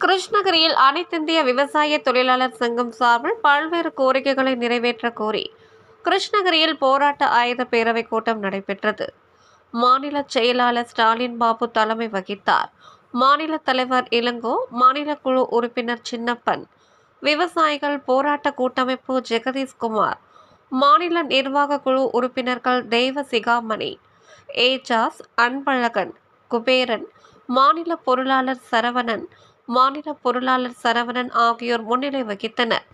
கிருஷ்ணகிரியில் அனைத்திந்திய விவசாய தொழிலாளர் சங்கம் சார்பில் பல்வேறு கோரிக்கைகளை நிறைவேற்ற கோரி கிருஷ்ணகிரியில் போராட்ட ஆயுத பேரவை கூட்டம் நடைபெற்றது. மாநில செயலாளர் ஸ்டாலின் பாபு தலைமை வகித்தார். மாநில தலைவர் இளங்கோ மாநில குழு உறுப்பினர் சின்னப்பன் விவசாயிகள் போராட்ட கூட்டமைப்பு ஜெகதீஷ்குமார் மாநில நிர்வாக குழு உறுப்பினர்கள் தெய்வ சிகாமணி ஏஜாஸ் அன்பழகன் குபேரன் மாநில பொருளாளர் சரவணன் மாநில பொருளாளர் சரவணன் ஆகியோர் முன்னிலை வகித்தனர்.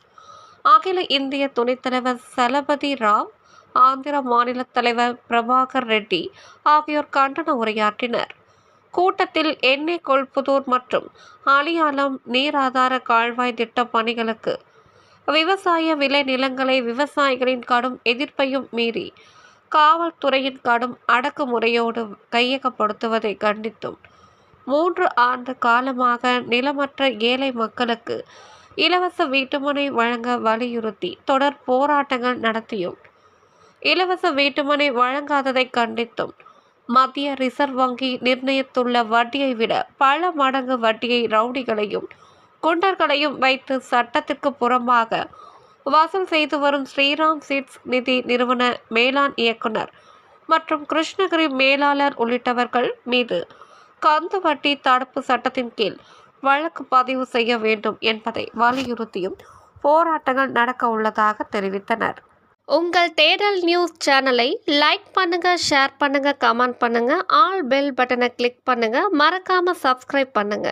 அகில இந்திய துணைத் தலைவர் சலபதி ராவ் ஆந்திர மாநில தலைவர் பிரபாகர் ரெட்டி ஆகியோர் கண்டன உரையாற்றினர். கூட்டத்தில் எண்ணெய் கொள்புதூர் மற்றும் அலியாலம் நீராதார கால்வாய் திட்ட பணிகளுக்கு விவசாய விளை நிலங்களை விவசாயிகளின் கடும் எதிர்ப்பையும் மீறி காவல்துறையின் கடும் அடக்குமுறையோடு கையகப்படுத்துவதை கண்டித்தும். மூன்று ஆண்டு காலமாக நிலமற்ற ஏழை மக்களுக்கு இலவச வீட்டுமனை வழங்க வலியுறுத்தி தொடர் போராட்டங்கள் நடத்தியும். இலவச வீட்டுமனை வழங்காததை கண்டித்தும் மத்திய ரிசர்வ் வங்கி நிர்ணயித்துள்ள வட்டியை விட பல மடங்கு வட்டியை ரவுடிகளையும் குண்டர்களையும் வைத்து சட்டத்திற்கு புறம்பாக வாசல் செய்து வரும் ஸ்ரீராம் சீட்ஸ் நிதி நிறுவன மேலாண் இயக்குனர் மற்றும் கிருஷ்ணகிரி மேலாளர் உள்ளிட்டவர்கள் மீது கந்து வட்டி தடுப்பு சட்டத்தின் கீழ் வழக்கு பதிவு செய்ய வேண்டும் என்பதை வலியுறுத்தியும் போராட்டங்கள் நடக்க உள்ளதாக தெரிவித்தனர். உங்கள் தேடல் நியூஸ் சேனலை லைக் பண்ணுங்க ஷேர் பண்ணுங்க கமெண்ட் பண்ணுங்க ஆல் பெல் பட்டனை கிளிக் பண்ணுங்க மறக்காம சப்ஸ்கிரைப் பண்ணுங்க.